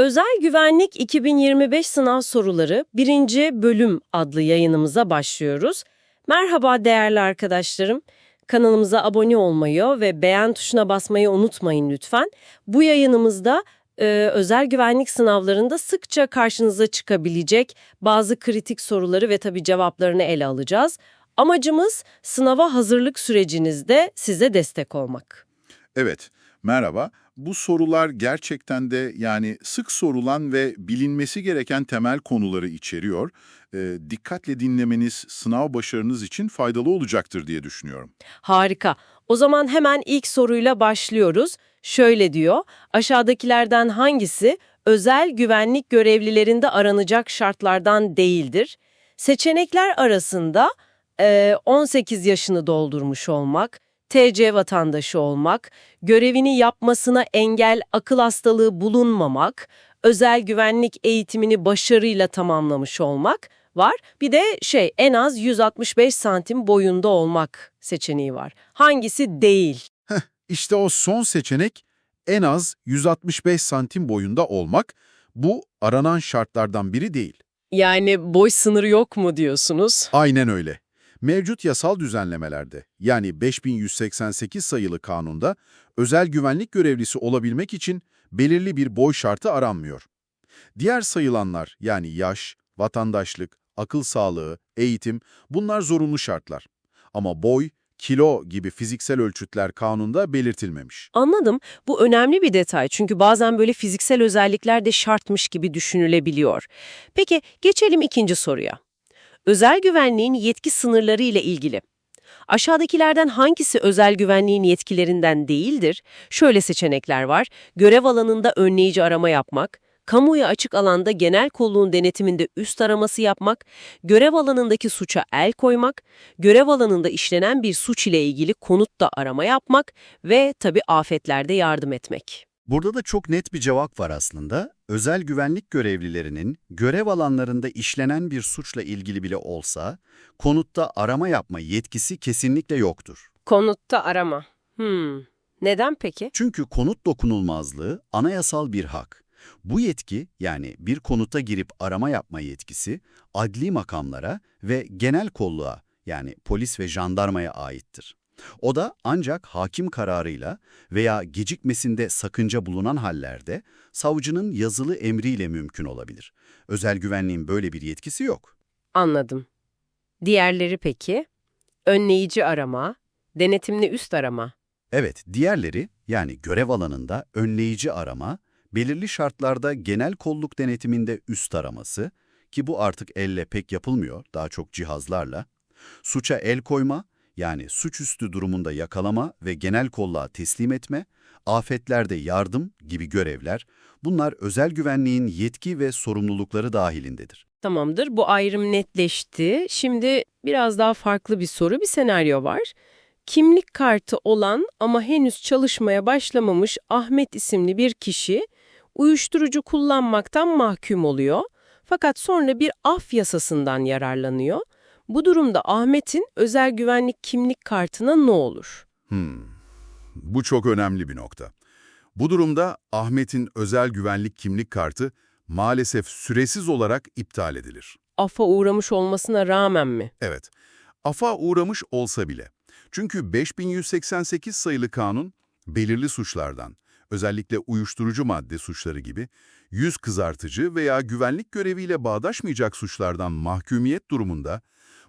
Özel Güvenlik 2025 sınav soruları 1. bölüm adlı yayınımıza başlıyoruz. Merhaba değerli arkadaşlarım. Kanalımıza abone olmayı ve beğen tuşuna basmayı unutmayın lütfen. Bu yayınımızda e, özel güvenlik sınavlarında sıkça karşınıza çıkabilecek bazı kritik soruları ve tabii cevaplarını ele alacağız. Amacımız sınava hazırlık sürecinizde size destek olmak. Evet, merhaba. Bu sorular gerçekten de yani sık sorulan ve bilinmesi gereken temel konuları içeriyor. Ee, dikkatle dinlemeniz sınav başarınız için faydalı olacaktır diye düşünüyorum. Harika. O zaman hemen ilk soruyla başlıyoruz. Şöyle diyor, aşağıdakilerden hangisi özel güvenlik görevlilerinde aranacak şartlardan değildir? Seçenekler arasında e, 18 yaşını doldurmuş olmak, TC vatandaşı olmak, görevini yapmasına engel akıl hastalığı bulunmamak, özel güvenlik eğitimini başarıyla tamamlamış olmak var. Bir de şey en az 165 santim boyunda olmak seçeneği var. Hangisi değil? İşte o son seçenek en az 165 santim boyunda olmak. Bu aranan şartlardan biri değil. Yani boy sınırı yok mu diyorsunuz? Aynen öyle. Mevcut yasal düzenlemelerde yani 5188 sayılı kanunda özel güvenlik görevlisi olabilmek için belirli bir boy şartı aranmıyor. Diğer sayılanlar yani yaş, vatandaşlık, akıl sağlığı, eğitim bunlar zorunlu şartlar. Ama boy, kilo gibi fiziksel ölçütler kanunda belirtilmemiş. Anladım. Bu önemli bir detay çünkü bazen böyle fiziksel özellikler de şartmış gibi düşünülebiliyor. Peki geçelim ikinci soruya. Özel güvenliğin yetki sınırları ile ilgili. Aşağıdakilerden hangisi özel güvenliğin yetkilerinden değildir? Şöyle seçenekler var. Görev alanında önleyici arama yapmak, kamuya açık alanda genel kolluğun denetiminde üst araması yapmak, görev alanındaki suça el koymak, görev alanında işlenen bir suç ile ilgili konutta arama yapmak ve tabii afetlerde yardım etmek. Burada da çok net bir cevap var aslında. Özel güvenlik görevlilerinin görev alanlarında işlenen bir suçla ilgili bile olsa, konutta arama yapma yetkisi kesinlikle yoktur. Konutta arama. Hmm. Neden peki? Çünkü konut dokunulmazlığı anayasal bir hak. Bu yetki yani bir konuta girip arama yapma yetkisi adli makamlara ve genel kolluğa yani polis ve jandarmaya aittir. O da ancak hakim kararıyla veya gecikmesinde sakınca bulunan hallerde savcının yazılı emriyle mümkün olabilir. Özel güvenliğin böyle bir yetkisi yok. Anladım. Diğerleri peki? Önleyici arama, denetimli üst arama. Evet, diğerleri yani görev alanında önleyici arama, belirli şartlarda genel kolluk denetiminde üst araması ki bu artık elle pek yapılmıyor, daha çok cihazlarla, suça el koyma yani suçüstü durumunda yakalama ve genel kolluğa teslim etme, afetlerde yardım gibi görevler, bunlar özel güvenliğin yetki ve sorumlulukları dahilindedir. Tamamdır, bu ayrım netleşti. Şimdi biraz daha farklı bir soru, bir senaryo var. Kimlik kartı olan ama henüz çalışmaya başlamamış Ahmet isimli bir kişi uyuşturucu kullanmaktan mahkum oluyor. Fakat sonra bir af yasasından yararlanıyor. Bu durumda Ahmet'in özel güvenlik kimlik kartına ne olur? Hmm. Bu çok önemli bir nokta. Bu durumda Ahmet'in özel güvenlik kimlik kartı maalesef süresiz olarak iptal edilir. Afa uğramış olmasına rağmen mi? Evet, AFA uğramış olsa bile. Çünkü 5188 sayılı kanun belirli suçlardan, özellikle uyuşturucu madde suçları gibi, yüz kızartıcı veya güvenlik göreviyle bağdaşmayacak suçlardan mahkumiyet durumunda,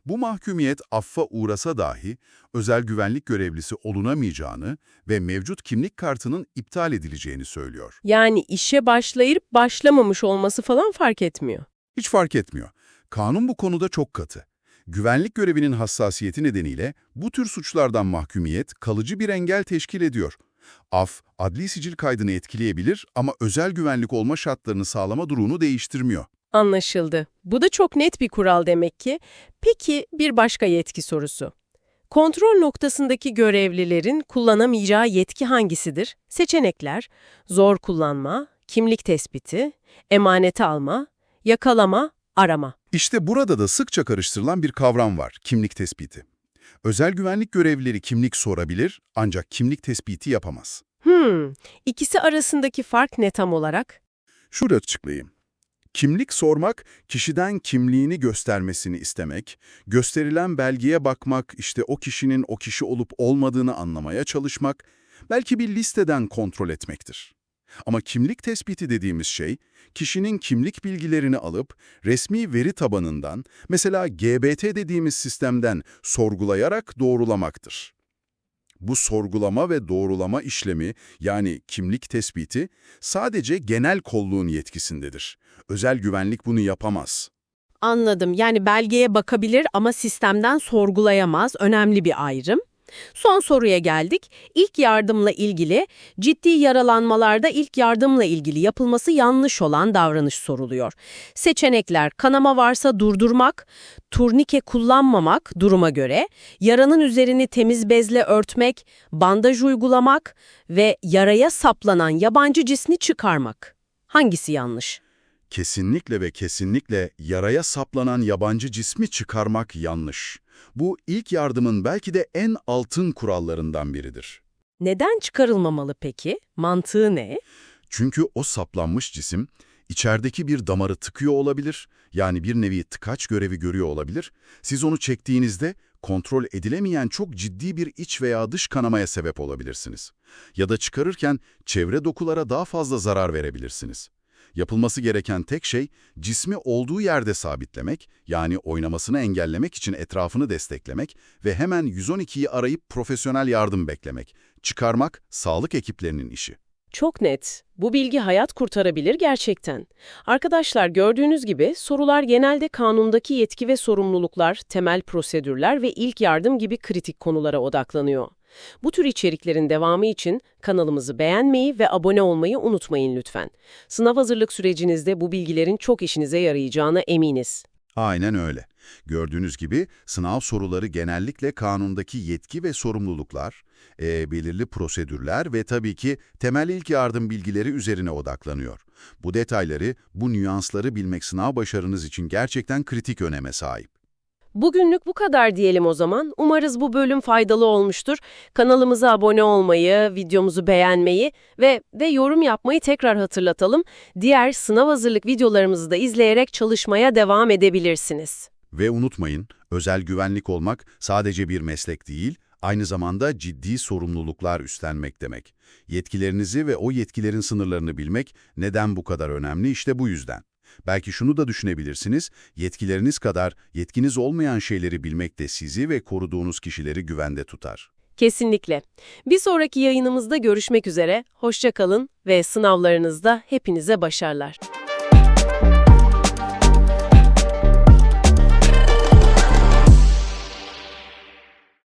bu mahkumiyet affa uğrasa dahi özel güvenlik görevlisi olunamayacağını ve mevcut kimlik kartının iptal edileceğini söylüyor. Yani işe başlayıp başlamamış olması falan fark etmiyor. Hiç fark etmiyor. Kanun bu konuda çok katı. Güvenlik görevinin hassasiyeti nedeniyle bu tür suçlardan mahkumiyet kalıcı bir engel teşkil ediyor. Af, adli sicil kaydını etkileyebilir ama özel güvenlik olma şartlarını sağlama durumunu değiştirmiyor. Anlaşıldı. Bu da çok net bir kural demek ki. Peki bir başka yetki sorusu. Kontrol noktasındaki görevlilerin kullanamayacağı yetki hangisidir? Seçenekler, zor kullanma, kimlik tespiti, emanete alma, yakalama, arama. İşte burada da sıkça karıştırılan bir kavram var, kimlik tespiti. Özel güvenlik görevlileri kimlik sorabilir ancak kimlik tespiti yapamaz. Hmm, ikisi arasındaki fark ne tam olarak? Şurada açıklayayım. Kimlik sormak, kişiden kimliğini göstermesini istemek, gösterilen belgeye bakmak, işte o kişinin o kişi olup olmadığını anlamaya çalışmak, belki bir listeden kontrol etmektir. Ama kimlik tespiti dediğimiz şey, kişinin kimlik bilgilerini alıp resmi veri tabanından, mesela GBT dediğimiz sistemden sorgulayarak doğrulamaktır. Bu sorgulama ve doğrulama işlemi yani kimlik tespiti sadece genel kolluğun yetkisindedir. Özel güvenlik bunu yapamaz. Anladım. Yani belgeye bakabilir ama sistemden sorgulayamaz. Önemli bir ayrım. Son soruya geldik. İlk yardımla ilgili, ciddi yaralanmalarda ilk yardımla ilgili yapılması yanlış olan davranış soruluyor. Seçenekler kanama varsa durdurmak, turnike kullanmamak duruma göre, yaranın üzerini temiz bezle örtmek, bandaj uygulamak ve yaraya saplanan yabancı cismi çıkarmak. Hangisi yanlış? Kesinlikle ve kesinlikle yaraya saplanan yabancı cismi çıkarmak yanlış. Bu ilk yardımın belki de en altın kurallarından biridir. Neden çıkarılmamalı peki? Mantığı ne? Çünkü o saplanmış cisim içerideki bir damarı tıkıyor olabilir, yani bir nevi tıkaç görevi görüyor olabilir. Siz onu çektiğinizde kontrol edilemeyen çok ciddi bir iç veya dış kanamaya sebep olabilirsiniz. Ya da çıkarırken çevre dokulara daha fazla zarar verebilirsiniz. Yapılması gereken tek şey cismi olduğu yerde sabitlemek, yani oynamasını engellemek için etrafını desteklemek ve hemen 112'yi arayıp profesyonel yardım beklemek. Çıkarmak sağlık ekiplerinin işi. Çok net. Bu bilgi hayat kurtarabilir gerçekten. Arkadaşlar gördüğünüz gibi sorular genelde kanundaki yetki ve sorumluluklar, temel prosedürler ve ilk yardım gibi kritik konulara odaklanıyor. Bu tür içeriklerin devamı için kanalımızı beğenmeyi ve abone olmayı unutmayın lütfen. Sınav hazırlık sürecinizde bu bilgilerin çok işinize yarayacağına eminiz. Aynen öyle. Gördüğünüz gibi sınav soruları genellikle kanundaki yetki ve sorumluluklar, e, belirli prosedürler ve tabii ki temel ilk yardım bilgileri üzerine odaklanıyor. Bu detayları, bu nüansları bilmek sınav başarınız için gerçekten kritik öneme sahip. Bugünlük bu kadar diyelim o zaman. Umarız bu bölüm faydalı olmuştur. Kanalımıza abone olmayı, videomuzu beğenmeyi ve ve yorum yapmayı tekrar hatırlatalım. Diğer sınav hazırlık videolarımızı da izleyerek çalışmaya devam edebilirsiniz. Ve unutmayın, özel güvenlik olmak sadece bir meslek değil, aynı zamanda ciddi sorumluluklar üstlenmek demek. Yetkilerinizi ve o yetkilerin sınırlarını bilmek neden bu kadar önemli işte bu yüzden. Belki şunu da düşünebilirsiniz, yetkileriniz kadar yetkiniz olmayan şeyleri bilmek de sizi ve koruduğunuz kişileri güvende tutar. Kesinlikle. Bir sonraki yayınımızda görüşmek üzere. Hoşça kalın ve sınavlarınızda hepinize başarılar.